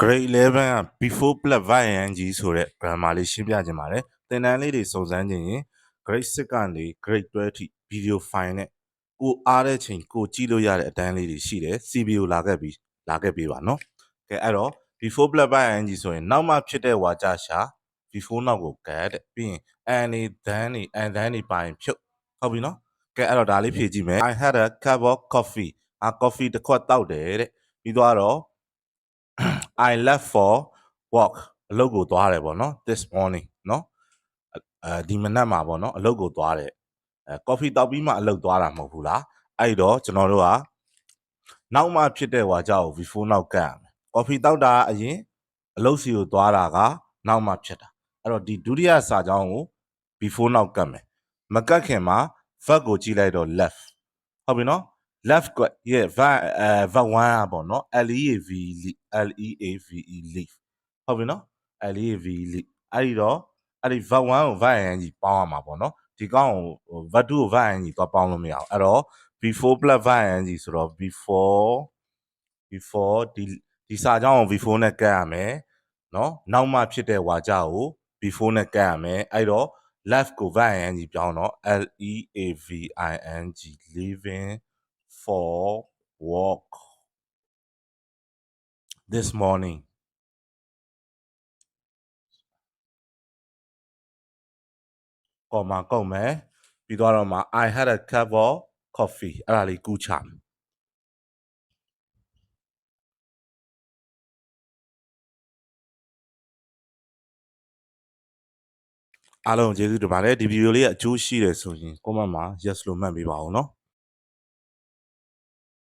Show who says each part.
Speaker 1: grade 11က before plus yang ဆိုတဲ့ grammar လေးရှင်းပြခြင်းပါတယ်သင်တန်းလေးတွေစုံစမ်းခြင်းရင် grade 6ကနေ grade 12ထိ video file နဲ့ကိုအားတဲ့ချိန်ကိုကြည့်လို့ရတဲ့အတန်းလေးတွေရှိတယ် CBO လာခဲ့ပြီးလာခဲ့ပေးပါနော်ကဲအဲ့တော့ before plus yang ဆိုရင်နောက်မှဖြစ်တဲ့ဝါကြရှာ before နောက်ကိုကတ်တဲ့ပြီးရင် and နေ then နေ and then နေပိုင်ဖြုတ်ဟုတ်ပြီနော်ကဲအဲ့တော့ဒါလေးဖြည့်ကြည့်မယ် I had a cup of coffee အာ coffee တစ်ခွက်တောက်တယ်တဲ့ပြီးတော့ I left for walk အလုပ်ကိုသွားတယ်ပေါ့နော် this morning နော်အဲဒီမနက်မှာပေါ့နော်အလုပ်ကိုသွားတယ်အဲ coffee တောက်ပြီးမှအလုပ်သွားတာမဟုတ်ဘူးလားအဲ့တော့ကျွန်တော်တို့ကနောက်မှဖြစ်တဲ့ဟွာကြောက် before နောက်ကတ်ရမယ် coffee တောက်တာအရင်အလုပ်စီကိုသွားတာကနောက်မှဖြစ်တာအဲ့တော့ဒီဒုတိယစာကြောင်းကို before နောက်ကတ်မယ်မကတ်ခင်မှာ verb ကိုကြည့်လိုက်တော့ left ဟုတ်ပြီနော် left ကရဲ့ verb အဲ verb 1อ่ะပေါ့နော် L E A V E L E A V E leave ဟုတ်ပြီနော် L E A V E leave အဲ့ဒီတော့အဲ့ဒီ verb 1ကို verb ing ပေါင်းရမှာပေါ့နော်ဒီကောင်းကို verb 2ကို verb ing သွားပေါင်းလို့မရအောင်အဲ့တော့ before plus verb ing ဆိုတော့ before before ဒီဒီစာကြောင်းကို before နဲ့ကတ်ရမယ်နော်နောက်မှဖြစ်တဲ့ဝါကြကို before နဲ့ကတ်ရမယ်အဲ့တော့ left ကို verb ing ပြောင်းတော့ L E A V I N G leaving for walk this morning ကော်မာကုန်မယ်ပြီးတော့တော့မှ I had a cup of coffee အဲ့ဒါလေးကူးချမယ်အားလုံးကျေးဇူးတင်ပါတယ်ဒီဗီဒီယိုလေးကအကျိုးရှိတယ်ဆိုရင် comment မှာ yes လို့မှတ်ပေးပါဦးเนาะ